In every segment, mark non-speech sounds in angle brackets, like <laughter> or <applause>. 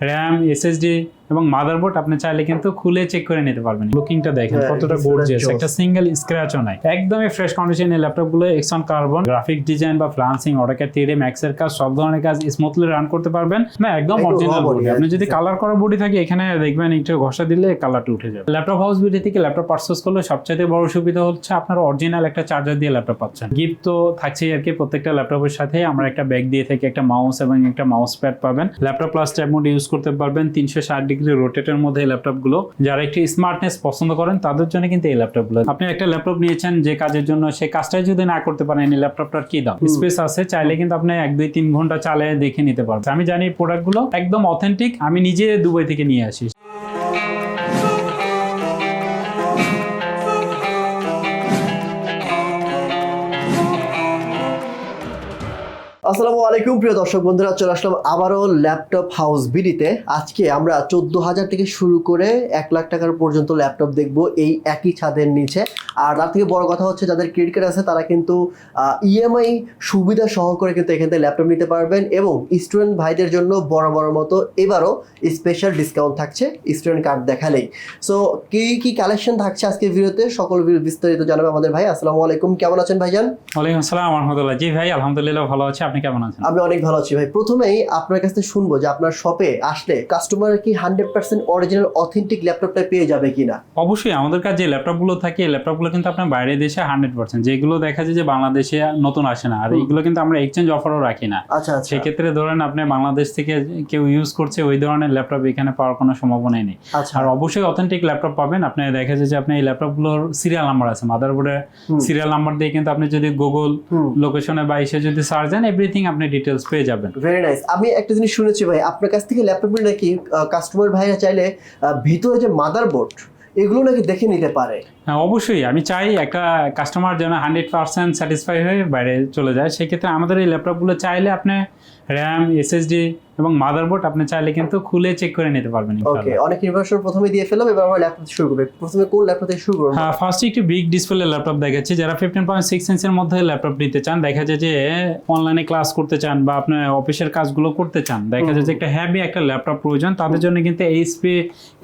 RAM SSD এবং motherboard আপনি চাইলে কিন্তু খুলে চেক করে নিতে পারবেন। লুকিংটা দেখেন হ্যাঁ, কতটা গর্জিয়াস একটা সিঙ্গেল স্ক্র্যাচও নাই। একদমই ফ্রেশ কন্ডিশন এই laptop X one carbon graphic design বা ফ্লান্সিং অটোক্যাড থ্রি ম্যাক্স এর কাজ সব ধরনের কাজ স্মুথলি রান করতে পারবেন। না একদম অরিজিনাল বডি আপনি যদি কালার করা বডি থাকে এখানে দেখবেন একটু ঘষা দিলে কালারটা উঠে যাবে। ল্যাপটপ হাউস বিডি থেকে ল্যাপটপ পারচেস করলে সবচেয়ে বড় সুবিধা হচ্ছে আপনার অরিজিনাল একটা চার্জার দিয়ে ল্যাপটপ পাচ্ছেন। গিফট তো থাকছেই আর কি প্রত্যেকটা ল্যাপটপের সাথে আমরা একটা ব্যাগ দিয়ে থাকি একটা মাউস এবং একটা মাউস প্যাড পাবেন। Laptop plus tab mode use করতে পারবেন তিনশো ষাট ডিগ্রি রোটেটের মধ্যে এই ল্যাপটপগুলো যারা একটি স্মার্টনেস পছন্দ করেন তাদের জন্য কিন্তু এই ল্যাপটপগুলো। আপনি একটা ল্যাপটপ নিয়েছেন যে কাজের জন্য সেই কাজটাই যদি না করতে পারেন এই ল্যাপটপটার কি দাম? স্পেস আছে চাইলে কিন্তু আপনি এক দুই তিন ঘণ্টা চালিয়ে দেখে নিতে পারবেন। আমি জানি প্রোডাক্টগুলো একদম অথেন্টিক আমি নিজে দুবাই থেকে নিয়ে আসি। আসসালামু আলাইকুম, প্রিয় দর্শক বন্ধুরা, চলে আসলাম আবারও ল্যাপটপ হাউস বিডিতে। আজকে আমরা চোদ্দ হাজার থেকে শুরু করে এক লাখ টাকার পর্যন্ত ল্যাপটপ দেখব এই একই ছাদের নিচে। আর তার থেকে বড় কথা হচ্ছে, যাদের ক্রেডিট কার্ড আছে, তারা কিন্তু ইএমআই সুবিধা সহকারে কিন্তু এখান থেকে ল্যাপটপ নিতে পারবেন এবং স্টুডেন্ট ভাইদের জন্য বড় বড় মতো এবারও স্পেশাল ডিসকাউন্ট থাকছে স্টুডেন্ট কার্ড দেখালেই। সো কি কি কালেকশন থাকছে আজকে ভিডিওতে? সকল বিস্তারিত জানাবে আমাদের ভাই। আসসালামু আলাইকুম, কেমন আছেন ভাইজান? ওয়ালাইকুম আসসালাম, রহমতুল্লাহ। জি ভাই, আলহামদুলিল্লাহ ভালো আছে। আপনি কেমন আছেন? আমি অনেক ভালো আছি ভাই। প্রথমেই আপনার কাছ শুনব যে আপনার শপে আসলে কাস্টমার কি হান্ড্রেড পার্সেন্ট অরিজিনাল অথেন্টিক ল্যাপটপটা পেয়ে যাবে কিনা? অবশ্যই আমাদের কাছে যে ল্যাপটপগুলো থাকে এই ল্যাপটপগুলো কিন্তু আপনার বাইরে দেশে হান্ড্রেড পার্সেন্ট যেগুলো দেখা যায় যে বাংলাদেশে নতুন আসে না। আর হুম। এইগুলো কিন্তু আমরা এক্সচেঞ্জ অফারও রাখি না। আচ্ছা আচ্ছা। সেক্ষেত্রে ধরেন আপনি বাংলাদেশ থেকে কেউ ইউজ করছে ওই ধরনের ল্যাপটপ এখানে পাওয়ার কোনো সম্ভাবনাই নেই। আচ্ছা। আর অবশ্যই অথেন্টিক ল্যাপটপ পাবেন। আপনি দেখা যায় যে আপনি এই ল্যাপটপগুলোর সিরিয়াল নাম্বার আছে। মাদারবোর্ডে হুম। সিরিয়াল নাম্বার দিয়ে কিন্তু আপনি যদি গুগল লোকেশনে বা এসে যদি সার্চ দেন এভরিথিং আপনি ডিটেলস পেয়ে যাবেন। ভেরি নাইস আমি একটা জিনিস শুনেছি ভাই আপনার কাছ থেকে ল্যাপটপ নাকি কাস্টমার ভাইরা চাইলে ভিতরে যে মাদারবোর্ড এগুলো নাকি দেখে নিতে পারে। হ্যাঁ অবশ্যই। আমি চাই একটা কাস্টমার যেন হান্ড্রেড পার্সেন্ট স্যাটিসফাই হয়ে বাইরে চলে যায়। সেক্ষেত্রে আমাদের এই ল্যাপটপগুলো চাইলে আপনি র্যাম এসএসডি এবং মাদারবোর্ড আপনি চাইলে কিন্তু খুলে চেক করে নিতে পারবেন ওকে অনেক প্রথমে দিয়ে ফেললাম এবার ল্যাপটপ শুরু করব। প্রথমে কোন ল্যাপটপ শুরু করব? হ্যাঁ বিগ ডিসপ্লে ল্যাপটপ দেখাচ্ছি। যারা 15.6 ইঞ্চের মধ্যে ল্যাপটপ নিতে চান দেখা যায় যে অনলাইনে ক্লাস করতে চান বা আপনার অফিসের কাজগুলো করতে চান দেখা যায় যে একটা হ্যাভি একটা ল্যাপটপ প্রয়োজন। তাদের জন্য কিন্তু এইচপি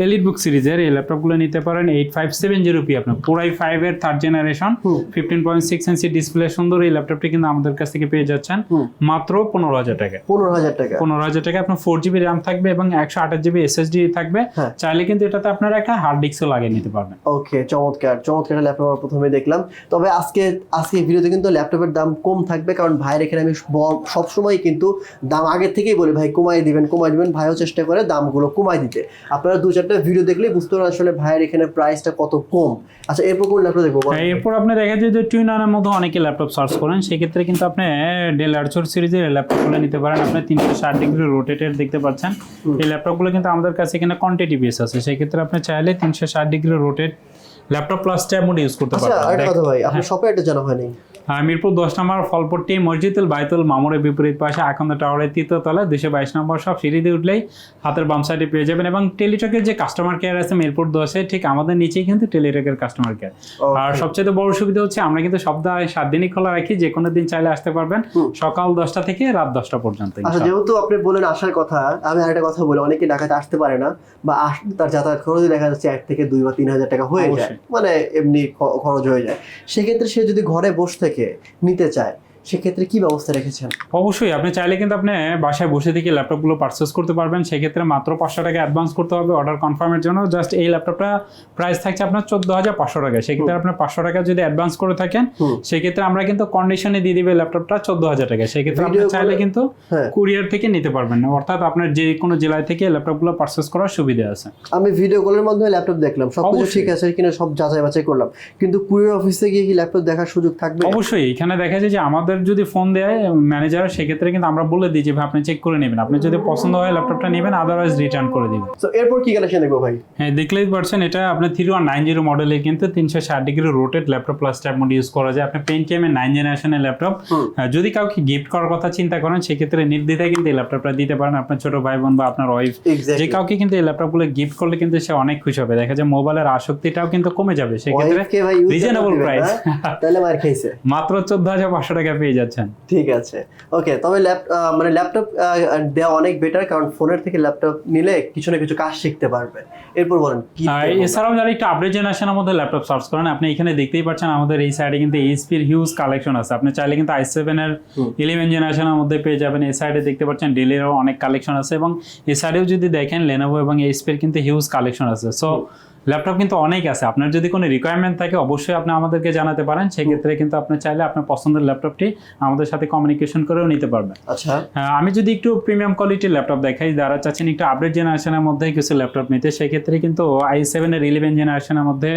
এলিট বুক সিরিজের এই ল্যাপটপগুলো নিতে পারেন। 8570p আপনার পুরাই 5 এর থার্ড জেনারেশন 15.6 ইঞ্চি ডিসপ্লে সুন্দর এই ল্যাপটপটি কিন্তু আমাদের কাছ থেকে পেয়ে যাচ্ছেন। মাত্র 15000 টাকা। 15000 টাকা। 15000 এটাকে আপনার ফোর জিবি র্যাম থাকবে এবং একশো আঠাশ জিবি এসএসডি থাকবে। হ্যাঁ। চাইলে কিন্তু এটাতে আপনারা একটা হার্ড ডিস্কও লাগিয়ে নিতে পারবেন। ওকে চমৎকার চমৎকার ল্যাপটপ আমরা প্রথমে দেখলাম। তবে আজকে আজকে ভিডিওতে কিন্তু ল্যাপটপের দাম কম থাকবে কারণ ভাইয়ের এখানে আমি সবসময় কিন্তু দাম আগের থেকেই বলি ভাই কমাই দিবেন কমাই দিবেন। ভাইও চেষ্টা করে দামগুলো কমাই দিতে। আপনারা দু চারটা ভিডিও দেখলে বুঝতে পারেন আসলে ভাইয়ের এখানে প্রাইসটা কত কম। আচ্ছা এরপর কোন ল্যাপটপ দেখব? এরপর আপনি দেখা যায় যে টুইন আনার মধ্যে অনেকে ল্যাপটপ সার্চ করেন। সেক্ষেত্রে কিন্তু আপনি ডেল আর্চর সিরিজের ল্যাপটপগুলো নিতে পারেন। আপনার তিনশো ষাট ডিগ্রি রোটেটের দেখতে পাচ্ছেন। এই ল্যাপটপগুলো কিন্তু আমাদের কাছে এখানে কোয়ান্টিটি বেস আছে। সেক্ষেত্রে আপনি চাইলে তিনশো ষাট degree rotate laptop plus tab mode use করতে আচ্ছা আরেকটা কথা ভাই আপনার শপে একটা জানা হয়নি। মিরপুর দশ নম্বর ফলপট্টি মসজিদুল বাইতুল মামুরের বিপরীত পাশে আকন্দ টাওয়ারের তৃতীয় তলা দুশো বাইশ নম্বর সব সিঁড়ি দিয়ে উঠলেই হাতের বাম সাইডে পেয়ে যাবেন এবং টেলিটকের যে কাস্টমার কেয়ার আছে মিরপুর দশে ঠিক আমাদের নিচেই কিন্তু টেলিটকের কাস্টমার কেয়ার আর সবচেয়ে বড় সুবিধা হচ্ছে আমরা কিন্তু সপ্তাহে সাত দিনই খোলা রাখি যে কোনো দিন চাইলে আসতে পারবেন সকাল দশটা থেকে রাত দশটা পর্যন্ত আচ্ছা যেহেতু আপনি বলেন আসার কথা আমি আরেকটা কথা বলি অনেকে ঢাকাতে আসতে পারে না বা তার যাতায়াত খরচ দেখা যাচ্ছে এক থেকে দুই বা তিন হাজার টাকা হয়ে যায় মানে এমনি খরচ হয়ে যায়। সেক্ষেত্রে সে যদি ঘরে বসে থেকে নিতে চায়। সেক্ষেত্রে কি ব্যবস্থা রেখেছেন? অবশ্যই আপনি চাইলে কিন্তু আপনি বাসায় বসে থেকে ল্যাপটপগুলো পারচেস করতে পারবেন। সেক্ষেত্রে মাত্র পাঁচশো টাকা অ্যাডভান্স করতে হবে অর্ডার কনফার্মের জন্য। জাস্ট এই ল্যাপটপটা প্রাইস থাকছে আপনার চোদ্দ হাজার পাঁচশো টাকা সেক্ষেত্রে আপনার পাঁচশো টাকা যদি অ্যাডভান্স করে থাকেন সেক্ষেত্রে আমরা কিন্তু কন্ডিশনে দিয়ে দিবে ল্যাপটপটা চোদ্দ হাজার টাকা সেক্ষেত্রে আপনি চাইলে কিন্তু হ্যাঁ। কুরিয়ার থেকে নিতে পারবেন। না অর্থাৎ আপনার যে কোনো জেলায় থেকে ল্যাপটপগুলো পারচেস করার সুবিধা আছে। আমি ভিডিও কলের মাধ্যমে ল্যাপটপ দেখলাম। সব কিছু ঠিক আছে কিনা সব যাচাই বাছাই করলাম। কিন্তু কুরিয়ার অফিসে গিয়ে কি ল্যাপটপ দেখার সুযোগ থাকবে? অবশ্যই এখানে দেখা যায় যে আমাদের যদি ফোন দেয় ম্যানেজার সেক্ষেত্রে কিন্তু আমরা বলে দিই যে ভাই আপনি চেক করে নেবেন। আপনি যদি পছন্দ হয় ল্যাপটপটা নেবেন আদারওয়াইজ রিটার্ন করে দিবেন। তো এরপর কি কালেকশন দেখব ভাই? হ্যাঁ দেখলেই পারছেন এটা আপনার থ্রি ওয়ান নাইন জিরো মডেলের কিন্তু তিনশো ষাট degree rotated laptop plus tab mode use করা যায়। আপনি পেন্টিএমের নাইন জেনারেশনের ল্যাপটপ যদি কাউকে গিফট করার কথা চিন্তা করেন সেক্ষেত্রে নির্দ্বিধায় কিন্তু এই ল্যাপটপটা দিতে পারেন। আপনার ছোট ভাই বোন বা আপনার ওয়াইফ যে কাউকে কিন্তু এই ল্যাপটপগুলো গিফট করলে কিন্তু সে অনেক খুশি হবে। দেখা যায় মোবাইলের আসক্তিটাও কিন্তু কমে যাবে। সেক্ষেত্রে রিজনেবল প্রাইস তাহলে মার খাইছে। মাত্র চোদ্দ হাজার পাঁচশো টাকা পেয়ে যাচ্ছেন। ঠিক আছে। ওকে তবে মানে ল্যাপটপ দেওয়া অনেক বেটার কারণ ফোনের থেকে ল্যাপটপ নিলে কিছু না কিছু কাজ শিখতে পারবে। এরপর বলেন কি এছাড়াও যারা একটু আপডেট জেনারেশনের মধ্যে ল্যাপটপ সার্চ করেন আপনি এখানে দেখতেই পাচ্ছেন আমাদের এই সাইডে কিন্তু এইচপির হিউজ কালেকশন আছে। আপনি চাইলে কিন্তু আই সেভেন এর। ইলেভেন জেনারেশনের মধ্যে পেয়ে যাবেন। এই সাইডে দেখতে পাচ্ছেন ডেলেরও অনেক কালেকশন আছে এবং এই সাইডেও যদি দেখেন লেনোভো এবং এইচপির কিন্তু হিউজ কালেকশন আছে। সো ল্যাপটপ কিন্তু অনেক আছে। আপনার যদি কোনো রিকোয়ারমেন্ট থাকে অবশ্যই আপনি আমাদেরকে জানাতে পারেন। সেক্ষেত্রে কিন্তু আপনি চাইলে আপনার পছন্দের ল্যাপটপটি আমাদের সাথে কমিউনিকেশন করেও নিতে পারবেন। আচ্ছা। হ্যাঁ, আমি যদি একটু প্রিমিয়াম কোয়ালিটির ল্যাপটপ দেখাই যারা চাচ্ছেন একটু আপডেট জেনারেশনের মধ্যে কিছু ল্যাপটপ নিতে সেক্ষেত্রে কিন্তু আই সেভেনের ইলেভেন জেনারেশনের মধ্যে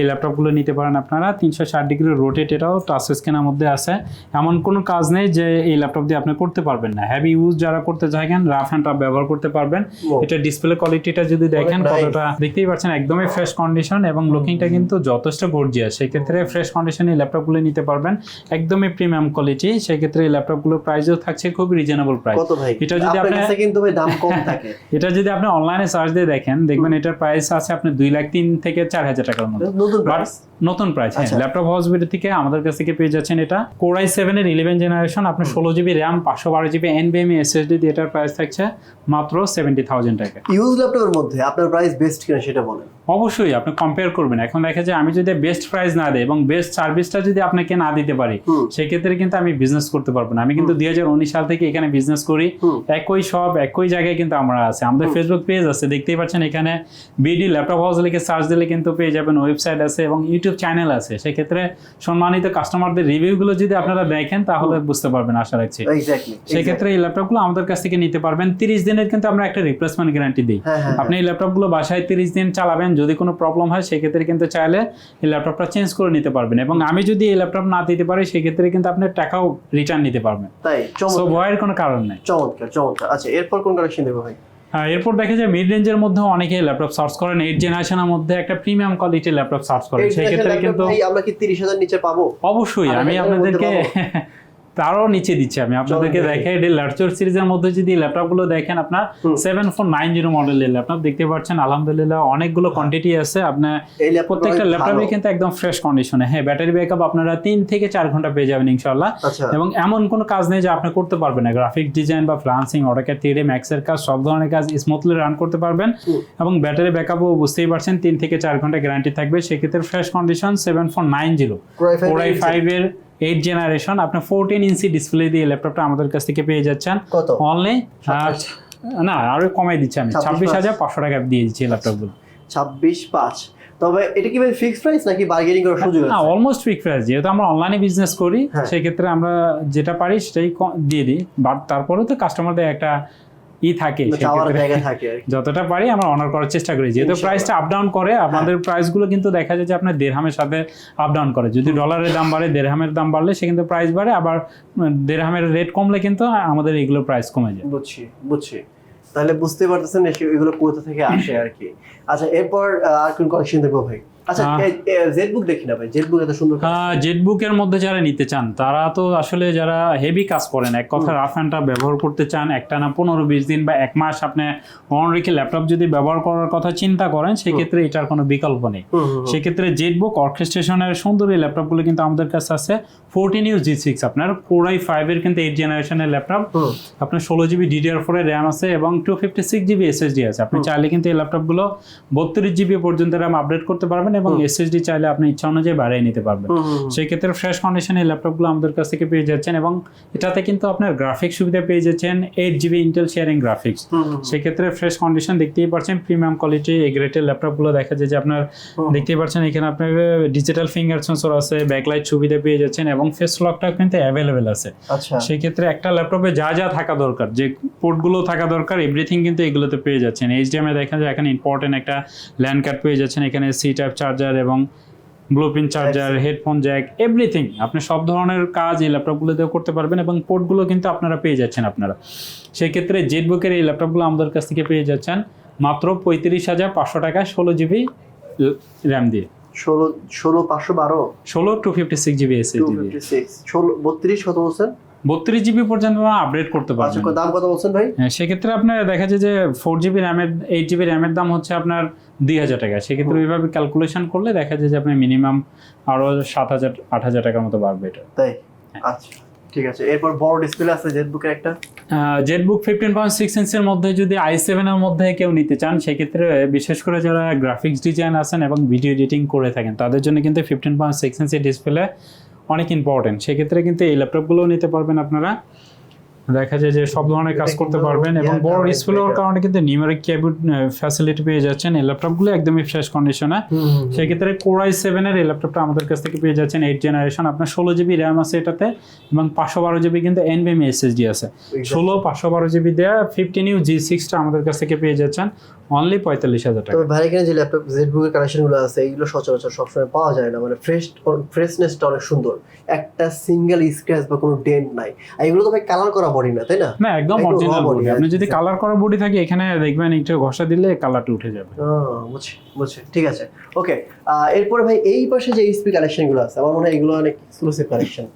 এই ল্যাপটপগুলো নিতে পারেন আপনারা। তিনশো ষাট ডিগ্রি রোটেট এটাও টাচ স্ক্রিনের মধ্যে আছে। এমন কোনো কাজ নেই যে এই ল্যাপটপ দিয়ে আপনি করতে পারবেন না। হ্যাভি ইউজ যারা করতে চাইছেন রাফ অ্যান্ড টাফ ব্যবহার করতে পারবেন। এটা ডিসপ্লে কোয়ালিটিটা যদি দেখেন. কতটা দেখতেই পাচ্ছেন একদমই ফ্রেশ কন্ডিশন এবং লুকিংটা কিন্তু যথেষ্ট গর্জিয়াস সেক্ষেত্রে ফ্রেশ কন্ডিশনে এই ল্যাপটপগুলো নিতে পারবেন। একদমই প্রিমিয়াম কোয়ালিটি সেক্ষেত্রে এই ল্যাপটপগুলোর প্রাইসও থাকছে খুব রিজনেবল প্রাইস এটা যদি আপনি- কিন্তু ভাই দাম কম <laughs> থাকে। এটা যদি আপনি অনলাইনে সার্চ দিয়ে দেখেন দেখবেন এটার প্রাইস আছে আপনি দুই লাখ তিন থেকে চার হাজার টাকার মধ্যে নতুন প্রাইস হ্যাঁ। আচ্ছা। ল্যাপটপ হাউস বিডি থেকে আমাদের কাছ থেকে পেয়ে যাচ্ছেন এটা। কোরাই সেভেন এর ইলেভেন জেনারেশন আপনার ষোলো জিবি র্যাম পাঁচশো বারো জিবি এনবিএমই এসএসডি দিয়ে এটার প্রাইস থাকছে মাত্র সেভেন্টি থাউজেন্ড টাকা। ইউজ ল্যাপটপের মধ্যে আপনার প্রাইস বেস্ট কিনা সেটা বলেন। অবশ্যই আপনি কম্পেয়ার করবেন। এখন দেখা যায় আমি যদি বেস্ট প্রাইস না দেয় এবং বেস্ট সার্ভিসটা যদি আপনাকে না দিতে পারি সেক্ষেত্রে কিন্তু আমি বিজনেস করতে পারব না। আমি কিন্তু দুই হাজার উনিশ সাল থেকে এখানে বিজনেস করি। একই সব একই জায়গায় কিন্তু আমরা আছে। আমাদের ফেসবুক পেজ আছে দেখতেই পাচ্ছেন এখানে বিডি ল্যাপটপ হাউস লিখে সার্চ দিলে কিন্তু পেয়ে যাবেন ওয়েবসাইট আছে এবং ইউটিউব চ্যানেল আছে। সেক্ষেত্রে সম্মানিত কাস্টমারদের রিভিউগুলো যদি আপনারা দেখেন তাহলে বুঝতে পারবেন আশা রাখছি। সেক্ষেত্রে এই ল্যাপটপগুলো আমাদের কাছ থেকে নিতে পারবেন। তিরিশ দিনের কিন্তু আমরা একটা রিপ্লেসমেন্ট গ্যারান্টি দিই। হ্যাঁ হ্যাঁ আপনি এই ল্যাপটপগুলো বাসায় তিরিশ দিন চালাবেন যদি কোনো প্রবলেম হয় সেক্ষেত্রে কিন্তু চাইলে এই ল্যাপটপটা চেঞ্জ করে নিতে পারবেন। এবং আমি যদি এই ল্যাপটপ না দিতে পারি সেক্ষেত্রে কিন্তু আপনি টাকাও রিটার্ন নিতে পারবেন। তাই? সো ভয়ের কোনো কারণ নেই। চমৎকার চমৎকার। আচ্ছা এরপর কোন কালেকশন দেবো ভাই? হ্যাঁ, এরপর দেখা যায় মিড রেঞ্জের মধ্যে অনেকে ল্যাপটপ সার্চ করেন। এইট জেনারেশনের মধ্যে একটা প্রিমিয়াম কোয়ালিটির ল্যাপটপ সার্চ করেন। সেক্ষেত্রে laptop কিন্তু আমরা কি তিরিশ হাজার নিচে পাবো? অবশ্যই আমি আপনাদেরকে <laughs> তারও নিচে দিচ্ছি আমি। আপনাদেরকে। দেখাই এটি ল্যাপটপ সিরিজের মধ্যে যদি ল্যাপটপগুলো দেখেন আপনার সেভেন ফোর নাইন জিরো মডেলের ল্যাপটপ দেখতে পাচ্ছেন আলহামদুলিল্লাহ অনেকগুলো কোয়ান্টিটি আছে। আপনার প্রত্যেকটা ল্যাপটপে কিন্তু একদম ফ্রেশ কন্ডিশনে হ্যাঁ ব্যাটারি ব্যাকআপ আপনারা তিন থেকে চার ঘণ্টা পেয়ে যাবেন ইনশাল্লাহ আচ্ছা। এবং এমন কোনো কাজ নেই যে আপনি করতে পারবেন না। গ্রাফিক ডিজাইন বা ফ্লান্সিং অটোক্যাড থ্রি ম্যাক্সের কাজ সব ধরনের কাজ স্মুথলি রান করতে পারবেন। এবং ব্যাটারি ব্যাকআপও বুঝতেই পারছেন তিন থেকে চার ঘণ্টা গ্যারান্টি থাকবে। সেক্ষেত্রে fresh condition seven four nine zero four i5 core i এর এইট জেনারেশন আপনি ফোরটিন ইঞ্চি ডিসপ্লে দিয়ে ল্যাপটপটা আমাদের কাছ থেকে পেয়ে যাচ্ছেন। কত? অনলি না আরও কমাই দিচ্ছি আমি। ছাব্বিশ। হাজার পাঁচশো টাকা দিয়ে দিচ্ছি ল্যাপটপগুলো ছাব্বিশ পাঁচ। তবে এটা কি ভাই ফিক্স প্রাইস নাকি বার্গেনিং করার সুযোগ না অলমোস্ট ফিক্স প্রাইস যেহেতু আমরা অনলাইনে বিজনেস করি হ্যাঁ। সেক্ষেত্রে আমরা যেটা পারি সেটাই দিয়ে দিই। বাট তারপরেও তো কাস্টমারদের একটা ই থাকে কি। যতটা পারি আমরা অনার করার চেষ্টা করি। যেহেতু প্রাইসটা আপ ডাউন করে আপনাদের প্রাইসগুলো কিন্তু দেখা যায় যে আপনার দেড়হামের সাথে আপ ডাউন করে। যদি ডলারের দাম বাড়ে দেড়হামের দাম বাড়লে সে কিন্তু প্রাইস বাড়ে আবার দেড়হামের রেট কমলে কিন্তু আমাদের এগুলো প্রাইস কমে যায়। বুঝছি বুঝছি। তাহলে বুঝতে পারতেছেন এগুলো কোথা থেকে আসে আর কি। আচ্ছা এরপর আর কোন কালেকশন দেখব ভাই? আচ্ছা আহ, দেখি না ভাই জেড এত সুন্দর জেটবুকের মধ্যে যারা নিতে চান তারা তো আসলে যারা হেভি কাজ করেন এক কথা রাফ হ্যান্ডটা ব্যবহার করতে চান একটা না পনেরো বিশ দিন বা এক মাস আপনি অন রেখে ল্যাপটপ যদি ব্যবহার করার কথা চিন্তা করেন সেক্ষেত্রে এটার কোনো বিকল্প নেই। সেক্ষেত্রে জেটবুক অর্কেস্ট্রেশনের সুন্দর এই ল্যাপটপগুলো কিন্তু আমাদের কাছে আছে। ফোরটিন ইউ জি সিক্স আপনার ফোর আই ফাইভের কিন্তু এইট জেনারেশনের ল্যাপটপ আপনার ষোলো জিবি ডিডিআর ফোর র্যাম আছে এবং two fifty six GB SSD আছে। আপনি চাইলে কিন্তু এই ল্যাপটপগুলো বত্রিশ জিবি পর্যন্ত র্যাম আপডেট করতে পারবেন এবং। এসএসডি চাইলে আপনি ইচ্ছা অনুযায়ী বাড়িয়ে নিতে পারবেন। সেই ক্ষেত্রে ফ্রেশ কন্ডিশনে ল্যাপটপগুলো আমাদের কাছ থেকে পেয়ে যাচ্ছেন এবং এটাতে কিন্তু আপনার গ্রাফিক সুবিধা পেয়ে যাচ্ছেন eight GB Intel sharing graphics hmm, সেক্ষেত্রে ফ্রেশ কন্ডিশন দেখতেই পাচ্ছেন প্রিমিয়াম কোয়ালিটি এই গ্রেটের ল্যাপটপগুলো দেখা যায় যে আপনার দেখতেই পাচ্ছেন এখানে আপনার ডিজিটাল ফিঙ্গার সেন্সর আছে ব্যাকলাইট সুবিধা পেয়ে যাচ্ছেন এবং ফেস লকটা কিন্তু অ্যাভেলেবেল আছে। আচ্ছা। সেই ক্ষেত্রে একটা ল্যাপটপে যা যা থাকা দরকার যে পোর্টগুলো থাকা দরকার এভরিথিং কিন্তু এগুলোতে পেয়ে যাচ্ছেন। এইচডিএমআই দেখা যায় এখানে ইম্পর্টেন্ট একটা ল্যান্ড কার্ড পেয়ে যাচ্ছেন। এখানে সি টাইপ চার্জার এবং blue pin charger headphone jack everything. আপনি সব ধরনের কাজ এই ল্যাপটপগুলোতেও করতে পারবেন এবং পোর্টগুলো কিন্তু আপনারা পেয়ে যাচ্ছেন আপনারা। সেই ক্ষেত্রে জেটবুকের এই ল্যাপটপগুলো আমাদের কাছ থেকে পেয়ে যাচ্ছেন মাত্র পঁয়ত্রিশ হাজার পাঁচশো টাকা ষোলো জিবি র্যাম দিয়ে। ষোলো ষোলো পাঁচশো বারো? ষোলো two fifty six GB SSD দিয়ে। ষোলো বত্রিশ কত বলছেন? বত্রিশ জিবি পর্যন্ত আপডেট করতে আচ্ছা পারবেন দাম কত বলছেন ভাই? হ্যাঁ সেক্ষেত্রে আপনার দেখা যায় যে ফোর জিবি র্যামের এইট জিবি র্যামের দাম হচ্ছে আপনার দুই হাজার টাকা। সেক্ষেত্রে ওইভাবে ক্যালকুলেশন করলে দেখা যায় যে আপনার মিনিমাম আরও সাত হাজার আট হাজার টাকার মতো বাড়বে এটা। তাই? আচ্ছা ঠিক আছে। এরপর বড় ডিসপ্লে আছে জেটবুকের একটা? জেটবুক ফিফটিন পয়েন্ট সিক্স ইঞ্চের মধ্যে যদি আই সেভেনের মধ্যে কেউ নিতে চান সেক্ষেত্রে বিশেষ করে যারা গ্রাফিক্স ডিজাইন আছেন এবং ভিডিও এডিটিং করে থাকেন তাদের জন্য কিন্তু ফিফটিন পয়েন্ট সিক্স ইঞ্চের ডিসপ্লে অনেক ইম্পর্টেন্ট সেক্ষেত্রে কিন্তু এই ল্যাপটপগুলোও নিতে পারবেন আপনারা। দেখা যায় যে সব ধরনের কাজ করতে পারবেন এবং বড় ডিসপ্লের better। কারণে কিন্তু নিউমেরিক কিবোর্ড ফ্যাসিলিটি পেয়ে যাচ্ছেন। এই ল্যাপটপগুলো একদমই ফ্রেশ কন্ডিশনে সেক্ষেত্রে কোরাই সেভেনের এই ল্যাপটপটা আমাদের কাছ থেকে পেয়ে যাচ্ছেন এইট জেনারেশন আপনার ষোলো জিবি র্যাম আছে এটাতে এবং পাঁচশো বারো জিবি কিন্তু এনবিএম এসএসডি আছে। ষোলো পাঁচশো বারো জিবি দেওয়া ফিফটিন ইউ জি সিক্সটা আমাদের কাছ থেকে পেয়ে যাচ্ছেন। অনলি পঁয়তাল্লিশ হাজার টাকা। তবে ভাই এখানে যে ল্যাপটপ জেটবুকের কানেকশনগুলো আছে এইগুলো সচরাচর সবসময় পাওয়া যায় না। মানে ফ্রেশ ফ্রেশনেসটা অনেক সুন্দর। একটা সিঙ্গেল স্ক্র্যাচ বা কোনো ডেন্ট নাই। আর এগুলো তো ভাই কালার করা বডি না তাই না? না একদম অরিজিনাল বডি আপনি যদি কালার করা বডি থাকে এখানে দেখবেন একটু ঘষা দিলে কালারটা উঠে যাবে। বুঝছি বুঝছি। ঠিক আছে। ওকে এরপরে ভাই এই পাশে যে এইচপি কালেকশনগুলো আছে আমার মনে হয় এগুলো অনেক এক্সক্লুসিভ কালেকশন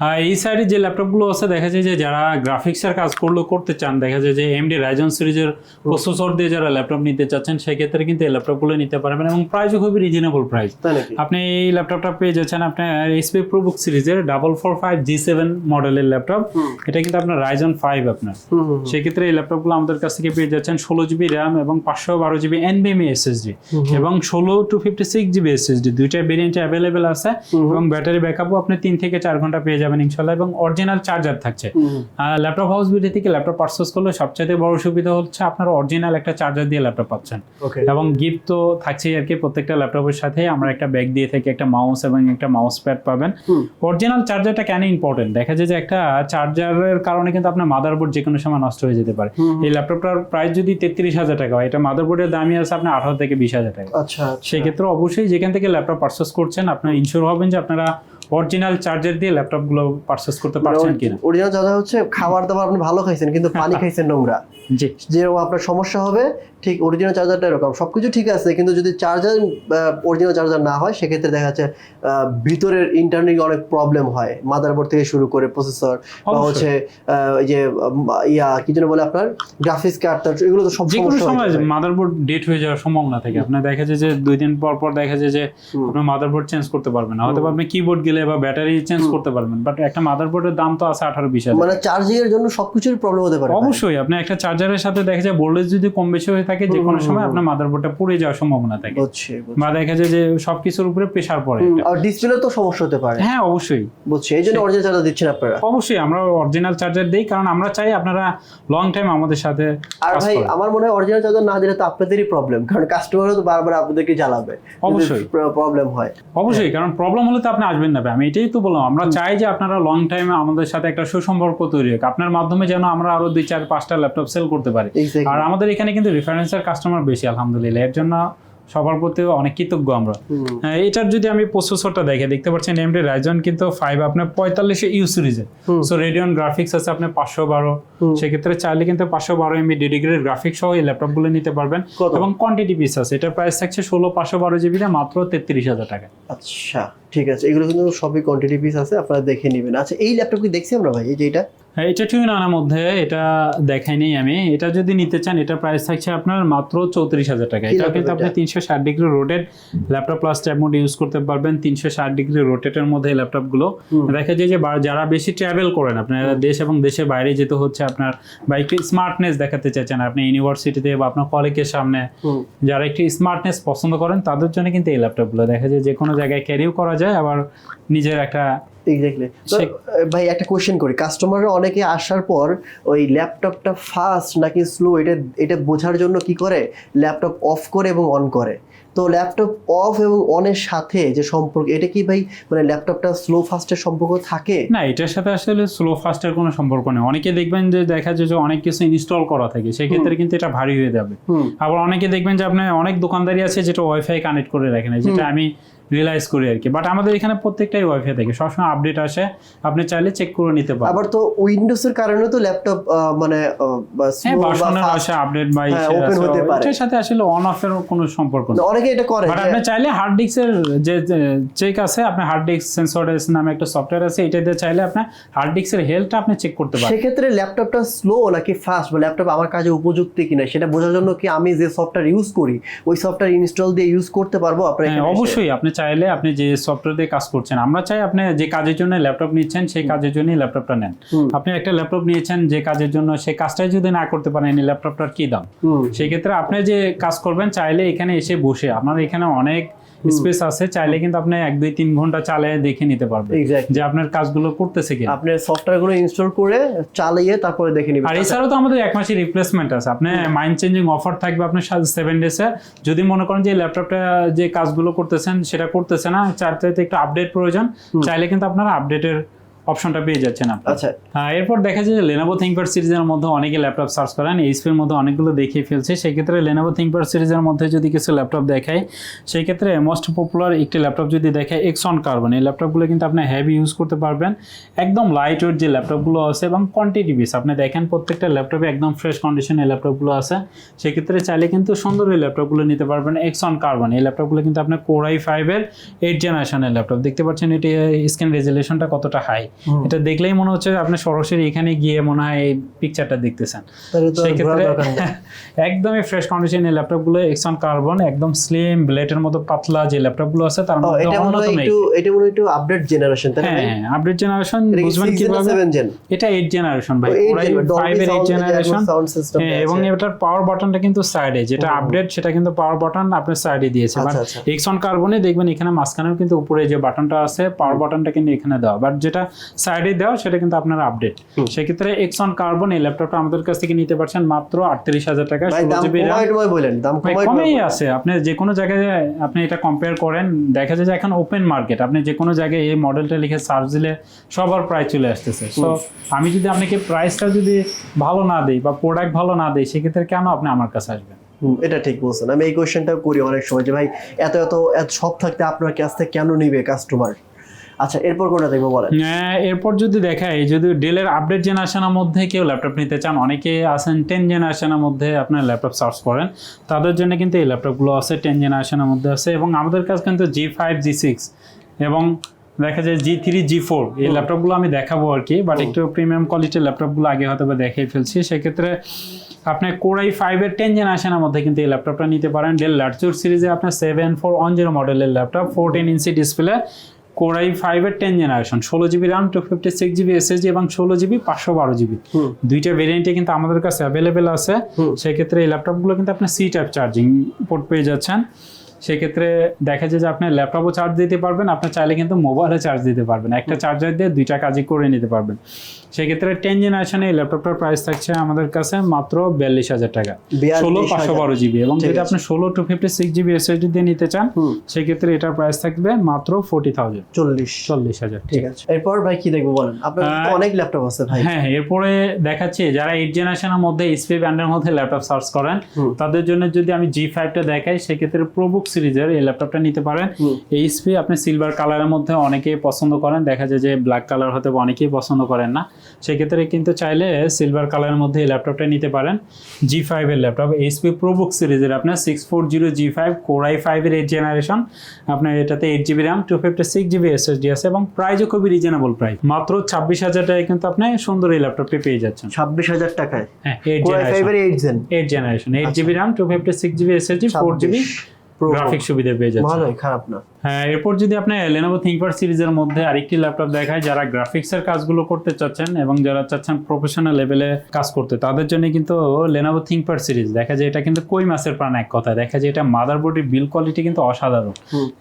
এই সাইডে যে ল্যাপটপগুলো আছে দেখা যায় যে যারা গ্রাফিক্সের কাজ করল করতে চান দেখা যায় যে এমডি রাইজন সিরিজের প্রসেসর দিয়ে যারা ল্যাপটপ নিতে চাচ্ছেন সেক্ষেত্রে কিন্তু এই ল্যাপটপগুলো নিতে পারবেন এবং প্রাইসও খুবই রিজনেবল প্রাইস আপনি এই ল্যাপটপটা পেয়ে যাচ্ছেন আপনার এইচপি প্রোবুক সিরিজের double four five G seven মডেলের ল্যাপটপ। এটা কিন্তু আপনার রাইজন ফাইভ আপনার। সেক্ষেত্রে এই ল্যাপটপগুলো আমাদের কাছ থেকে পেয়ে যাচ্ছেন ষোলো জিবি র্যাম এবং পাঁচশো বারো জিবি এনবিএমই এসএসডি। এবং ষোলো two fifty six GB SSD দুইটা ভেরিয়েন্টে অ্যাভেলেবেল আছে। এবং ব্যাটারি ব্যাকআপও আপনি তিন থেকে চার ঘণ্টা পেয়ে যাবেন ইনশাল্লাহ এবং অরিজিনাল চার্জার থাকছে। ল্যাপটপ হাউস বিডি থেকে ল্যাপটপ পারচেস করলে সবচাইতে বড় সুবিধা হচ্ছে আপনার অরিজিনাল একটা চার্জার দিয়ে ল্যাপটপ পাচ্ছেন। এবং গিফট তো থাকছেই আর কি প্রত্যেকটা ল্যাপটপের সাথে আমরা একটা ব্যাগ দিয়ে থাকি একটা মাউস এবং একটা মাউস প্যাড পাবেন। অরিজিনাল চার্জারটা কেন ইম্পর্টেন্ট দেখা যায় যে একটা চার্জারের কারণে কিন্তু আপনার মাদারবোর্ড যে কোনো সময় নষ্ট হয়ে যেতে পারে। এই ল্যাপটপটার প্রাইস যদি তেত্রিশ হাজার টাকা হয় এটা মাদারবোর্ডের দামই আছে আপনার আঠারো থেকে বিশ হাজার টাকা। আচ্ছা আচ্ছা। সেক্ষেত্রে অবশ্যই যেখান থেকে ল্যাপটপ পারচেস করছেন আপনার ইনশিওর হবেন যে আপনারা অরিজিনাল চার্জার দিয়ে ল্যাপটপগুলো পারচেস করতে পারছেন কিনা? অরিজিনাল চার্জার হচ্ছে খাবার দাবার আপনি ভালো খাইছেন কিন্তু পানি <laughs> খাইছেন নোংরা। জি। যেরকম আপনার সমস্যা হবে ঠিক অরিজিনাল চার্জারটা এরকম সবকিছু ঠিক আছে কিন্তু যদি চার্জার অরিজিনাল চার্জার না হয় সেক্ষেত্রে দেখা যাচ্ছে ভিতরের ইন্টারনেট অনেক প্রবলেম হয়। মাদারবোর্ড থেকে শুরু করে প্রসেসর বা হচ্ছে যে ইয়া কি যেন বলে আপনার? গ্রাফিক্স কার্ড এগুলো তো সব যে হয়ে সময় যায়। মাদারবোর্ড ডেট হয়ে যাওয়ার সম্ভাবনা থাকে। আপনার দেখা যায় যে দুই দিন পর পর দেখা যায় যে। আপনার মাদারবোর্ড চেঞ্জ করতে পারবেন না। হয়তো আপনি কিবোর্ড গেলে বা ব্যাটারি চেঞ্জ করতে পারবেন বাট একটা মাদারবোর্ডের দাম তো আছে আঠারো বিশ হাজার। মানে চার্জিং এর জন্য সবকিছুর প্রবলেম হতে পারে অবশ্যই আপনি একটা চার্জারের সাথে দেখা যায় ভোল্টেজ যদি কম বেশি হয়ে থাকে যে কোনো সময় আপনার মাদারবোর্ডটা পুড়ে যাওয়ার সম্ভাবনা থাকে। বা দেখা যায় যে সবকিছুর উপরে প্রেশার পড়ে আর ডিসপ্লে তো সমস্যা হতে পারে। হ্যাঁ অবশ্যই। বুঝছি এই জন্য অরিজিনাল চার্জার দিচ্ছেন আপনারা? অবশ্যই আমরা অরিজিনাল চার্জার দিই কারণ আমরা চাই আপনারা লং টাইম আমাদের সাথে আর ভাই আমার মনে হয় অরিজিনাল চার্জার না দিলে তো আপনাদেরই প্রবলেম কারণ কাস্টমারও তো বারবার আপনাদেরকে জ্বালাবে। অবশ্যই। প্রবলেম হয়। অবশ্যই কারণ প্রবলেম হলে তো আপনি আসবেন না আমি এটাই তো বললাম আমরা চাই যে আপনারা লং টাইম আমাদের সাথে একটা সুসম্পর্ক তৈরি হোক। আপনার মাধ্যমে যেন আমরা আরও দুই চার পাঁচটা ল্যাপটপ সেল করতে পারি। আর আমাদের এখানে কিন্তু রেফারেন্সের কাস্টমার বেশি আলহামদুলিল্লাহ। এর জন্য সবার প্রতি অনেক কৃতজ্ঞ আমরা। হ্যাঁ, এটার যদি আমি প্রসেসরটা দেখে দেখতে পাচ্ছেন এমডি রাইজন কিন্তু ফাইভ আপনার পঁয়তাল্লিশে ইউ সিরিজে সো রেডিয়ন গ্রাফিক্স আছে আপনার পাঁচশো বারো। সেক্ষেত্রে চাইলে কিন্তু পাঁচশো বারো এমবি ডেডিকেটেড গ্রাফিক্স সহ এই ল্যাপটপগুলো নিতে পারবেন। এবং কোয়ান্টিটি পিস আছে। এটার প্রাইস থাকছে ষোলো পাঁচশো বারো জিবিতে মাত্র তেত্রিশ হাজার টাকা। আচ্ছা ঠিক আছে। এগুলো কিন্তু সবই কোয়ান্টিটি পিস আছে আপনারা দেখে নেবেন। আচ্ছা এই ল্যাপটপ কি দেখছি আমরা ভাই? এই যে এটা? এটা টুইন আনার মধ্যে এটা দেখাইনি আমি। এটা যদি নিতে চান এটা প্রাইস থাকছে আপনার মাত্র চৌত্রিশ হাজার টাকা। এটা কিন্তু আপনি তিনশো ষাট degree rotated laptop plus tab mode use করতে পারবেন। তিনশো ষাট ডিগ্রি রোটেটের মধ্যে ল্যাপটপগুলো দেখা যায় যে যারা বেশি ট্রাভেল করেন আপনার দেশ এবং দেশের বাইরে যেতে হচ্ছে আপনার বা একটু স্মার্টনেস দেখাতে চাইছেন আপনি ইউনিভার্সিটিতে বা আপনার কলেজের সামনে যারা একটু স্মার্টনেস পছন্দ করেন তাদের জন্য কিন্তু এই ল্যাপটপগুলো দেখা যায় যে কোনো জায়গায় ক্যারিও করা যায় আবার নিজের একটা এক্স্যাক্টলি ভাই একটা কোশ্চেন করি। কাস্টমাররা অনেকে আসার পর ওই ল্যাপটপটা ফাস্ট নাকি স্লো এটা এটা বোঝার জন্য কি করে? ল্যাপটপ অফ করে এবং অন করে। তো ল্যাপটপ অফ এবং অনের সাথে যে সম্পর্ক এটা কি ভাই মানে ল্যাপটপটা স্লো ফাস্টের সম্পর্ক থাকে? না এটার সাথে আসলে স্লো ফাস্টের কোনো সম্পর্ক নেই। অনেকে দেখবেন যে দেখা যায় যে অনেক কিছু ইনস্টল করা থাকে সেক্ষেত্রে কিন্তু এটা ভারী হয়ে যাবে। আবার অনেকে দেখবেন যে আপনার অনেক দোকানদারি আছে যেটা ওয়াইফাই কানেক্ট করে রাখেন যেটা আমি রিয়েলাইজ করি আর কি। বাট আমাদের এখানে প্রত্যেকটাই ওয়াইফাই থাকে। সবসময় আপডেট আসে। আপনি চাইলে চেক করে নিতে পারেন। আবার তো উইন্ডোজের কারণে তো ল্যাপটপ মানে হ্যাঁ আসে আপডেট বা হ্যাঁ, open আছে, হতে পারে। এটার সাথে আসলে অন অফ এর কোনো সম্পর্ক নেই। অনেকে এটা করে বাট আপনি চাইলে হার্ড ডিস্কের যে চেক আছে আপনার হার্ড ডিস্ক সেন্সরেস নামে একটা সফটওয়্যার আছে এটা দিয়ে চাইলে আপনার হার্ড ডিস্কের হেলথটা আপনি চেক করতে পারেন। সেক্ষেত্রে ল্যাপটপটা স্লো নাকি ফাস্ট বা ল্যাপটপ আমার কাজে উপযুক্ত কিনা? সেটা বোঝার জন্য কি আমি যে সফটওয়্যার ইউজ করি ওই সফটওয়্যার ইনস্টল দিয়ে ইউজ করতে পারব? আপনার হ্যাঁ? অবশ্যই। আপনি চাইলে আপনি যে সফটওয়্যার দিয়ে কাজ করছেন আমরা চাই আপনি যে কাজের জন্য ল্যাপটপ নিচ্ছেন সেই কাজের জন্যই ল্যাপটপটা নেন। আপনি একটা ল্যাপটপ নিয়েছেন যে কাজের জন্য সেই কাজটাই যদি না করতে পারেন এই ল্যাপটপটার কি দাম? সেক্ষেত্রে সেই ক্ষেত্রে আপনি যে কাজ করবেন চাইলে এখানে এসে বসে আপনার এখানে অনেক স্পেস আছে চাইলে কিন্তু আপনি এক দুই তিন ঘণ্টা চালিয়ে দেখে নিতে পারবেন যে আপনার কাজগুলো করতেছে কি আপনি সফটওয়্যারগুলো ইনস্টল করে চালিয়ে তারপরে দেখে নিবেন। আর এছাড়াও তো আমাদের এক মাসের রিপ্লেসমেন্ট আছে। আপনি মাইন্ড চেঞ্জিং অফার থাকবে আপনার সেভেন ডেসে যদি মনে করেন যে ল্যাপটপটা যে কাজগুলো করতেছেন সেটা করতেছে না চার চাইতে একটু আপডেট প্রয়োজন চাইলে কিন্তু আপনারা আপডেটের অপশনটা পেয়ে যাচ্ছেন আপনি আচ্ছা। হ্যাঁ, এরপর দেখা যায় যে লেনোভো থিঙ্কপ্যাড সিরিজের মধ্যে অনেকে ল্যাপটপ সার্চ করেন এইচপির মধ্যে অনেকগুলো দেখিয়ে ফেলছে। সেক্ষেত্রে লেনোভো থিঙ্কপ্যাড সিরিজের মধ্যে যদি কিছু ল্যাপটপ দেখায় সেই ক্ষেত্রে মোস্ট পপুলার একটি ল্যাপটপ যদি দেখায় এক্সন কার্বন এই ল্যাপটপগুলো কিন্তু আপনি হেভি ইউজ করতে পারবেন। একদম লাইট ওয়েট যে ল্যাপটপগুলো আছে এবং কোয়ান্টিটি বেস আপনি দেখেন প্রত্যেকটা ল্যাপটপে একদম ফ্রেশ কন্ডিশনে ল্যাপটপগুলো আছে। সেক্ষেত্রে চাইলে কিন্তু সুন্দর এই ল্যাপটপগুলো নিতে পারবেন এক্সন কার্বন এই ল্যাপটপগুলো কিন্তু আপনার কোরাই ফাইভের এইট জেনারেশনের ল্যাপটপ। দেখতে পাচ্ছেন এটি স্ক্রিন রেজুলেশনটা কতটা হাই। এটা দেখলেই মনে হচ্ছে আপনি সরাসরি এখানে গিয়ে মনে হয় এই পিকচারটা দেখতেছেন। সেক্ষেত্রে <laughs> একদমই ফ্রেশ কন্ডিশন এই ল্যাপটপগুলো এক্সন কার্বন একদম স্লিম ব্লেডের মতো পাতলা যে ল্যাপটপগুলো আছে তার মধ্যে এটা মনে হয় অন্যতম একটু এটা মনে হয় একটু আপডেট জেনারেশন তাই না হ্যাঁ হ্যাঁ আপডেট জেনারেশন এটা কি বুঝবেন কীভাবে? এটা এইট জেনারেশন ভাই ও, eight ওরাই gen, এইট জেনারেশন হ্যাঁ, এবং এটার পাওয়ার বাটনটা কিন্তু সাইডে যেটা আপডেট সেটা কিন্তু পাওয়ার বাটন আপনার সাইডে দিয়েছে। বাট। এক্সন কার্বনে দেখবেন এখানে মাঝখানেও কিন্তু উপরে যে বাটনটা আছে পাওয়ার বাটনটা কিন্তু এখানে দেওয়া। বাট যেটা সাইডে দেওয়া সেটা কিন্তু আপনার আপডেট সেক্ষেত্রে এক্সন কার্বন এই ল্যাপটপটা আমাদের কাছ থেকে নিতে পারছেন মাত্র আটত্রিশ হাজার টাকা কমাই টমাই বলেন দাম ভাই, কমেই আছে। আপনি যে কোনো জায়গায় আপনি এটা কম্পেয়ার করেন দেখা যায় যে এখন ওপেন মার্কেট আপনি যে কোনো জায়গায় এই মডেলটা লিখে সার্চ দিলে সবার প্রাইস চলে আসতেছে। সো আমি যদি আপনাকে প্রাইসটা যদি ভালো না দিই বা প্রোডাক্ট ভালো না দিই সেক্ষেত্রে কেন আপনি আমার কাছে আসবেন? এটা ঠিক বলছেন। আমি এই কোয়েশ্চেনটা করি অনেক সময় যে ভাই এত এত এত সব থাকতে আপনার কাছ থেকে কেন নিবে কাস্টমার আচ্ছা এরপর কোনটা দেখব বলেন? হ্যাঁ, এরপর যদি দেখাই যদি ডেলের আপডেট জেনারেশনের মধ্যে কেউ ল্যাপটপ নিতে চান অনেকে আছেন টেন জেনারেশনের মধ্যে আপনার ল্যাপটপ সার্চ করেন তাদের জন্য কিন্তু এই ল্যাপটপগুলো আছে টেন জেনারেশনের মধ্যে আছে এবং আমাদের কাছে কিন্তু জি ফাইভ জি সিক্স এবং দেখা যায় জি থ্রি জি ফোর এই ল্যাপটপগুলো আমি দেখাবো আর কি বাট একটু প্রিমিয়াম কোয়ালিটির ল্যাপটপগুলো আগে হয়তো বা দেখিয়ে ফেলছি সেক্ষেত্রে আপনি কোরাই ফাইভের টেন জেনারেশনের মধ্যে কিন্তু এই ল্যাপটপটা নিতে পারেন ডেল ল্যাটচুর সিরিজে আপনার সেভেন ফোর ওয়ান জিরো মডেলের laptop fourteen inch display core i ফাইভের টেন জেনারেশন ষোলো GB RAM two fifty six GB SSD এবং ষোলো জিবি পাঁচশো বারো জিবি। দুইটা ভেরিয়েন্টে কিন্তু আমাদের কাছে অ্যাভেলেবেল আছে। সেক্ষেত্রে এই ল্যাপটপগুলো কিন্তু আপনি সি টাইপ চার্জিং পোর্ট পেয়ে যাচ্ছেন। সেক্ষেত্রে দেখা যায় যে আপনি ল্যাপটপও চার্জ দিতে পারবেন আপনি চাইলে কিন্তু মোবাইলে চার্জ দিতে পারবেন। একটা চার্জার দিয়ে দুইটা কাজই করে নিতে পারবেন। সেক্ষেত্রে টেন জেনারেশনে এই ল্যাপটপটার প্রাইস থাকছে আমাদের কাছে মাত্র বিয়াল্লিশ হাজার টাকা। ষোলো পাঁচশো বারো জিবি এবং যদি আপনি ষোলো two fifty six GB SSD দিয়ে নিতে চান সেক্ষেত্রে এটার প্রাইস থাকবে মাত্র ফোর্টি থাউজেন্ড চল্লিশ। চল্লিশ হাজার ঠিক আছে। এরপর ভাই কি দেখব বলেন? আপনার অনেক ল্যাপটপ আছে ভাই। হ্যাঁ এরপরে দেখাচ্ছি যারা এইট জেনারেশনের মধ্যে এসপি ব্র্যান্ডের মধ্যে ল্যাপটপ সার্চ করেন তাদের জন্য যদি আমি জি ফাইভটা দেখাই সেক্ষেত্রে প্রোবুক সিরিজের এই ল্যাপটপটা নিতে পারেন। এইচপি আপনি সিলভার কালারের মধ্যে অনেকেই পছন্দ করেন। দেখা যায় যে ব্ল্যাক কালার হতে অনেকেই পছন্দ করেন না। সেক্ষেত্রে কিন্তু চাইলে সিলভার কালারের মধ্যে এই ল্যাপটপটা নিতে পারেন। জি ফাইভের ল্যাপটপ এইচপি প্রোবুক সিরিজের আপনার six four zero G five core i ফাইভের এইট জেনারেশন আপনার এটাতে eight GB RAM two fifty six GB SSD আছে এবং প্রাইসও খুবই রিজনেবল প্রাইস মাত্র ছাব্বিশ হাজার টাকায় কিন্তু আপনি সুন্দর এই ল্যাপটপটি পেয়ে যাচ্ছেন। ছাব্বিশ হাজার টাকায়? হ্যাঁ eight generation eight gen eight generation eight GB RAM two fifty six GB SSD four GB graphic সুবিধা পেয়ে যাচ্ছে ভালোই খারাপ না। হ্যাঁ এরপর যদি আপনি লেনোভো থিঙ্কপ্যাড সিরিজের মধ্যে আরেকটি ল্যাপটপ দেখায় যারা গ্রাফিক্সের কাজগুলো করতে চাচ্ছেন এবং যারা চাচ্ছেন প্রফেশনাল লেভেলে কাজ করতে তাদের জন্য কিন্তু লেনোভো থিঙ্কপ্যাড সিরিজ। দেখা যায় এটা কিন্তু কই মাসের প্রাণ এক কথা দেখা যায় এটা মাদারবোর্ডের বিল কোয়ালিটি কিন্তু অসাধারণ।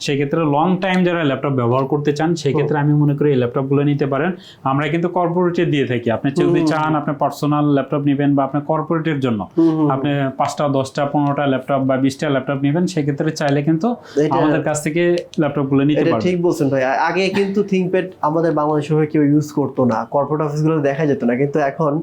সেক্ষেত্রে লং টাইম যারা ল্যাপটপ ব্যবহার করতে চান সেক্ষেত্রে আমি মনে করি এই ল্যাপটপগুলো নিতে পারেন। আমরা কিন্তু কর্পোরেটে দিয়ে থাকি। আপনি যদি চান আপনি পার্সোনাল ল্যাপটপ নেবেন বা আপনি কর্পোরেটের জন্য। আপনি পাঁচটা দশটা পনেরোটা ল্যাপটপ বা বিশটা ল্যাপটপ নেবেন সেক্ষেত্রে চাইলে কিন্তু আমাদের কাছ থেকে ল্যাপটপগুলো নিতে এটা পারবেন ঠিক বলছেন ভাই। আগে কিন্তু থিংকপ্যাড আমাদের বাংলাদেশে হয়ে কেউ ইউজ করতো না। কর্পোরেট অফিসগুলো দেখা যেত না। কিন্তু এখন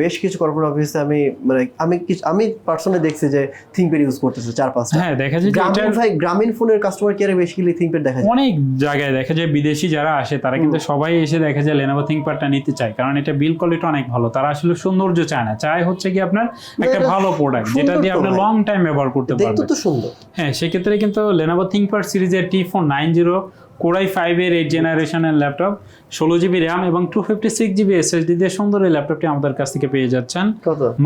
বেশ কিছু কর্পোরেট অফিসে আমি মানে আমি কিছু আমি পার্সোনালি দেখছি যে থিংকপ্যাড ইউজ করতেছে চার পাঁচটা। হ্যাঁ দেখা যায় গ্রামীণ ভাই গ্রামীণ ফোনের কাস্টমার কেয়ারে বেসিক্যালি থিংকপ্যাড দেখা যায়। অনেক জায়গায় দেখা যায় বিদেশি যারা আসে তারা কিন্তু সবাই এসে দেখা যায় লেনোভো থিঙ্কপ্যাডটা নিতে চায়। কারণ এটা বিল কোয়ালিটি অনেক ভালো। তারা আসলে সৌন্দর্য চায় না। চায় হচ্ছে কি আপনার একটা ভালো প্রোডাক্ট যেটা দিয়ে আপনি লং টাইম ব্যবহার করতে দেখতে পারবেন। তো সুন্দর। হ্যাঁ সেক্ষেত্রে কিন্তু লেনোভো থিঙ্কপ্যাড সিরিজের T four nine zero core i ফাইভের এইট জেনারেশনের ল্যাপটপ ষোলো জিবি র্যাম এবং two fifty six GB SSD দিয়ে সুন্দর এই ল্যাপটপটি আমাদের কাছ থেকে পেয়ে যাচ্ছেন।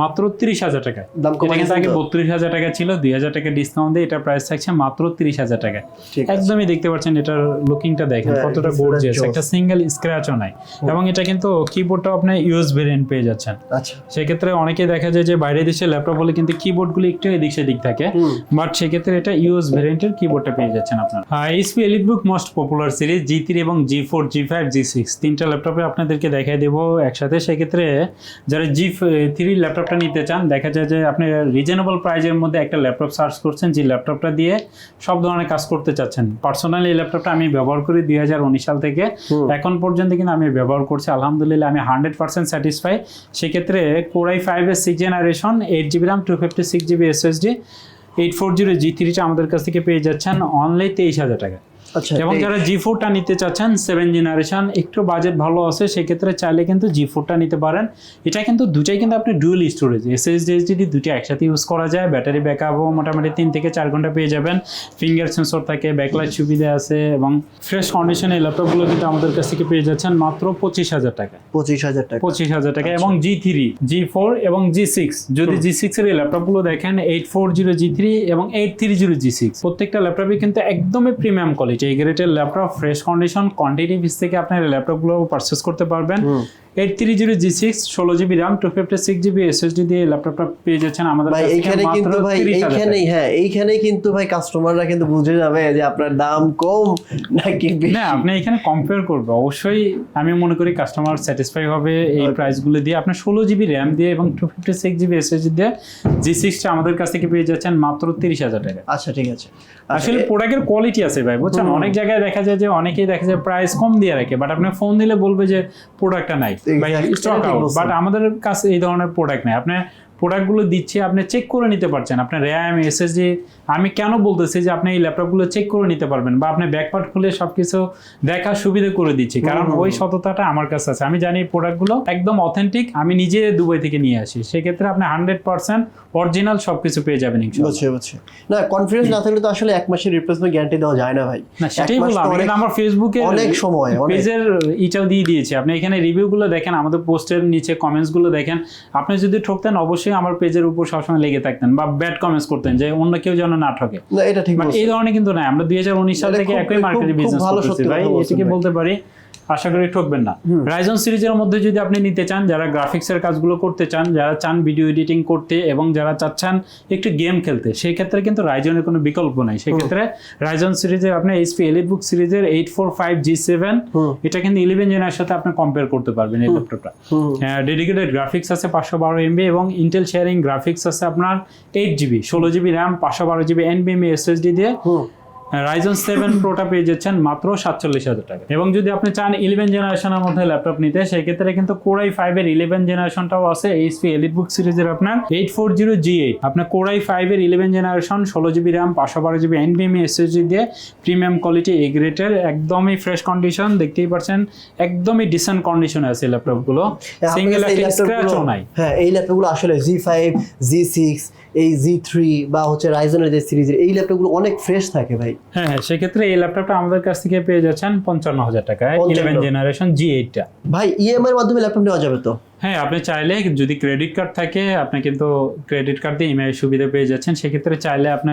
মাত্র তিরিশ হাজার টাকা এটা কিন্তু আগে বত্রিশ হাজার টাকা ছিল দুই হাজার টাকা ডিসকাউন্ট দিয়ে এটা প্রাইস থাকছে মাত্র তিরিশ হাজার টাকা একদমই দেখতে পাচ্ছেন এটার লুকিংটা দেখেন হ্যাঁ, কতটা গর্জিয়াস একটা সিঙ্গেল স্ক্র্যাচও নাই। এবং এটা কিন্তু কিবোর্ডটাও আপনি ইউএস ভেরিয়েন্ট পেয়ে যাচ্ছেন। আচ্ছা। সেক্ষেত্রে অনেকে দেখা যায় যে বাইরের দেশের ল্যাপটপ হলে কিন্তু কিবোর্ডগুলো একটু এদিক সেদিক থাকে বাট সেক্ষেত্রে এটা ইউএস ভেরিয়েন্টের কিবোর্ডটা পেয়ে যাচ্ছেন আপনার। HP EliteBook most popular series G three এবং G four G five G six তিনটা ল্যাপটপে আপনাদেরকে দেখাই দেবো একসাথে। সেক্ষেত্রে যারা জি থ্রি ল্যাপটপটা নিতে চান দেখা যায় যে আপনি রিজনেবল প্রাইজের মধ্যে একটা ল্যাপটপ সার্চ করছেন যে ল্যাপটপটা দিয়ে সব ধরনের কাজ করতে চাচ্ছেন। পার্সোনালি এই ল্যাপটপটা আমি ব্যবহার করি দুই হাজার উনিশ সাল থেকে। এখন পর্যন্ত কিন্তু আমি ব্যবহার করছি আলহামদুলিল্লাহ আমি হান্ড্রেড পার্সেন্ট স্যাটিসফাই সেক্ষেত্রে কোরাই ফাইভের six generation eight GB RAM two fifty six GB SSD eight four zero G থ্রিটা আমাদের কাছ থেকে পেয়ে যাচ্ছেন অনলি তেইশ হাজার টাকা। এবং যারা জি ফোরটা নিতে চাচ্ছেন সেভেন জেনারেশন একটু বাজেট ভালো আছে সেক্ষেত্রে চাইলে কিন্তু জি ফোরটা নিতে পারেন। এটা কিন্তু দুটাই কিন্তু আপনি ডুয়েল স্টোরেজ এসএসডি এইচডিডি দুটো একসাথে ইউজ করা যায়। ব্যাটারি ব্যাক ব্যাকআপও মোটামুটি তিন থেকে চার ঘণ্টা পেয়ে যাবেন। ফিঙ্গার সেন্সর থাকে ব্যাকলাইট সুবিধা আছে এবং ফ্রেশ কন্ডিশনে ল্যাপটপগুলো কিন্তু আমাদের কাছ থেকে পেয়ে যাচ্ছেন মাত্র পঁচিশ হাজার টাকা। পঁচিশ হাজার টাকা। পঁচিশ হাজার টাকা এবং জি থ্রি জি ফোর এবং জি সিক্স যদি জি সিক্স এর ল্যাপটপগুলো দেখেন eight four zero G three এবং eight three zero G six প্রত্যেকটা ল্যাপটপই কিন্তু একদমই প্রিমিয়াম কোয়ালিটি এই গ্রেটের laptop fresh condition quantity piece থেকে আপনার ল্যাপটপগুলো পারচেস করতে পারবেন। Eight three zero G six ষোলো GB RAM two fifty six GB SSD দিয়ে ল্যাপটপটা পেয়ে যাচ্ছেন আমাদের ভাই এইখানে কিন্তু ভাই এইখানেই হ্যাঁ এইখানেই কিন্তু ভাই কাস্টমাররা কিন্তু বুঝে যাবে যে আপনার দাম কম নাকি না আপনি এখানে কম্পেয়ার করবে। অবশ্যই আমি মনে করি কাস্টমার স্যাটিসফাই হবে এই প্রাইসগুলো দিয়ে। আপনার ষোলো জিবি র্যাম দিয়ে এবং two fifty six GB SSD দিয়ে জি সিক্সটা আমাদের কাছ থেকে পেয়ে যাচ্ছেন মাত্র তিরিশ হাজার টাকা। আচ্ছা ঠিক আছে। আসলে প্রোডাক্টের কোয়ালিটি আছে ভাই বুঝছেন? অনেক জায়গায় দেখা যায় যে অনেকেই দেখা যায় প্রাইস কম দিয়ে রাখে বাট আপনি ফোন দিলে বলবে যে প্রোডাক্টটা নাই। স্টক আউট বাট আমাদের কাছে এই ধরনের প্রোডাক্ট নেই। আপনি প্রোডাক্টগুলো দিচ্ছে আপনি চেক করে নিতে পারছেন। আপনার র্যাম এসএসডি আমি কেন বলতেছি যে আপনি এই ল্যাপটপগুলো চেক করে নিতে পারবেন বা আপনি ব্যাকপার্ট খুলে সবকিছু দেখার সুবিধা করে দিচ্ছি। কারণ ওই সততাটা আমার কাছে আছে। আমি জানি এই প্রোডাক্টগুলো একদম অথেন্টিক আমি নিজে দুবাই থেকে নিয়ে আসি। সেক্ষেত্রে আপনি হান্ড্রেড পার্সেন্ট অরিজিনাল সবকিছু পেয়ে যাবেন বুঝছি বুঝছি। না কনফিডেন্স না থাকলে তো আসলে এক মাসের রিপ্লেসমেন্ট গ্যারান্টি দেওয়া যায় না ভাই। না সেটাই বললাম। আমার ফেসবুকে অনেক সময় পেজের ইটাও দিয়ে দিয়েছি। আপনি এখানে রিভিউগুলো দেখেন আমাদের পোস্টের নিচে কমেন্টসগুলো দেখেন। আপনি যদি ঠকতেন অবশ্যই আমার পেজের উপর সবসময় লেগে থাকতেন বা ব্যাড কমেন্টস করতেন যে অন্য কেউ যেন না ঠকে। না এটা ঠিক মানে এই ধরনের কিন্তু না আমরা দুই হাজার উনিশ সাল থেকে একই মার্কেটে বিজনেস করতেছি ভাই। এটাকে বলতে পারি আশা করি ঠকবেন না। রাইজন সিরিজের মধ্যে যদি আপনি নিতে চান যারা গ্রাফিক্সের কাজগুলো করতে চান যারা চান ভিডিও এডিটিং করতে এবং যারা চাচ্ছেন একটু গেম খেলতে সেই ক্ষেত্রে কিন্তু রাইজনের কোনো বিকল্প নাই। সেক্ষেত্রে রাইজন সিরিজের আপনি এইচপি এলিটবুক সিরিজের eight four five G seven এটা কিন্তু ইলেভেন জেনের সাথে আপনি কম্পেয়ার করতে পারবেন এই ল্যাপটপটা ডেডিকেটেড গ্রাফিক্স আছে পাঁচশো বারো এমবি এবং ইন্টেল শেয়ারিং গ্রাফিক্স আছে আপনার এইট জিবি ষোলো জিবি র্যাম পাঁচশো বারো জিবি এনবিএমই এসএসডি দিয়ে। রাইজন সেভেন প্রোটা পেয়ে যাচ্ছেন মাত্র সাতচল্লিশ হাজার টাকা। এবং যদি আপনি চান ইলেভেন জেনারেশনের মধ্যে ল্যাপটপ নিতে সেক্ষেত্রে কিন্তু কোরাই ফাইভের ইলেভেন জেনারেশনটাও আছে এইচপি এলিট বুক সিরিজের আপনার eight four zero G eight আপনার কোরাই ফাইভের ইলেভেন জেনারেশন ষোলো জিবি র্যাম পাঁচশো বারো জিবি এনবিএমই এসএসডি দিয়ে প্রিমিয়াম কোয়ালিটি এ গ্রেটের একদমই ফ্রেশ কন্ডিশন দেখতেই পাচ্ছেন একদমই ডিসেন্ট কন্ডিশনে আছে ল্যাপটপগুলো সিঙ্গেল একটা স্ক্র্যাচও নাই। হ্যাঁ এই ল্যাপটপগুলো আসলে জি ফাইভ জি সিক্স এই জি থ্রি বা হচ্ছে রাইজনের যে সিরিজের এই ল্যাপটপগুলো অনেক ফ্রেশ থাকে ভাই। হ্যাঁ হ্যাঁ সেক্ষেত্রে এই ল্যাপটপটা আমাদের কাছ থেকে পেয়ে যাচ্ছেন পঞ্চান্ন হাজার টাকায় ইলেভেন জেনারেশন জি এইটটা ভাই ইএমআই এর মাধ্যমে ল্যাপটপ নেওয়া যাবে তো? হ্যাঁ আপনি চাইলে যদি ক্রেডিট কার্ড থাকে আপনি কিন্তু ক্রেডিট কার্ড দিয়ে ইএমআই সুবিধা পেয়ে যাচ্ছেন। সেক্ষেত্রে চাইলে আপনি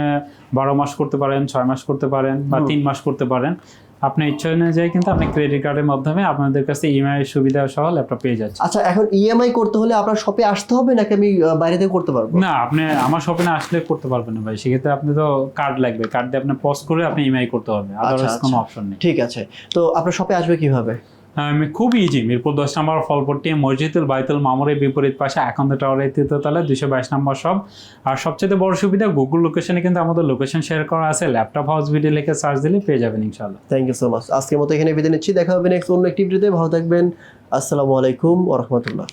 বারো মাস করতে পারেন ছয় মাস করতে পারেন বা তিন মাস করতে পারেন। আপনার ইচ্ছা অনুযায়ী কিন্তু আপনি ক্রেডিট কার্ডের মাধ্যমে আপনাদের কাছে ইএমআই সুবিধা সহ ল্যাপটপ পেয়ে যাচ্ছে আচ্ছা এখন ইএমআই করতে হলে আপনার শপে আসতে হবে নাকি আমি বাইরে থেকে করতে পারব? না আপনি আমার শপে না আসলে করতে পারবেন না ভাই। সেক্ষেত্রে আপনি তো কার্ড লাগবে। কার্ড দিয়ে আপনি পজ করে আপনি ইএমআই করতে হবে। আদারওয়াইজ কোনো আচ্ছা। অপশন নেই। ঠিক আছে। তো আপনার শপে আসবে কীভাবে? খুব ইজি মিরপুর দশ নম্বর ফলপট্টি, মসজিদুল বাইতুল মামুরের বিপরীত পাশে আকান্ত টাওয়ারের তৃতীয়তলা দুশো বাইশ নম্বর সব। আর সবচেয়ে বড় সুবিধা গুগল লোকেশনে কিন্তু আমাদের লোকেশন শেয়ার করা আছে। ল্যাপটপ হাউস ভিডিও লিখে সার্চ দিলে পেয়ে যাবেন ইনশাল্লাহ থ্যাংক ইউ সো মাচ আজকের মতো এখানে বিদায় নিচ্ছি। দেখা হবে নেক্সট অন্য একটি ভিডিওতে ভালো থাকবেন। আসসালামু আলাইকুম ওরহমতুল্লাহ